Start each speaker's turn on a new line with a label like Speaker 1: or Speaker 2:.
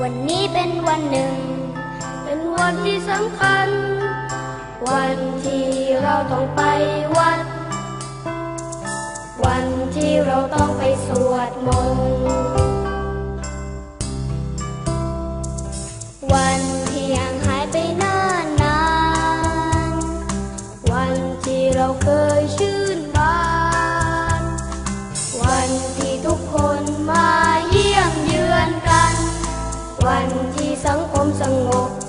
Speaker 1: วันนี้เป็นวันหนึ่ง
Speaker 2: เป็นวันที่สำคัญ วันที่เราต้องไปวัด วันที่เราต้องไปสวดมนต์
Speaker 1: วันที่ยังหายไปนานนาน
Speaker 2: วันที่เราเคย วันที่สังคมสงบ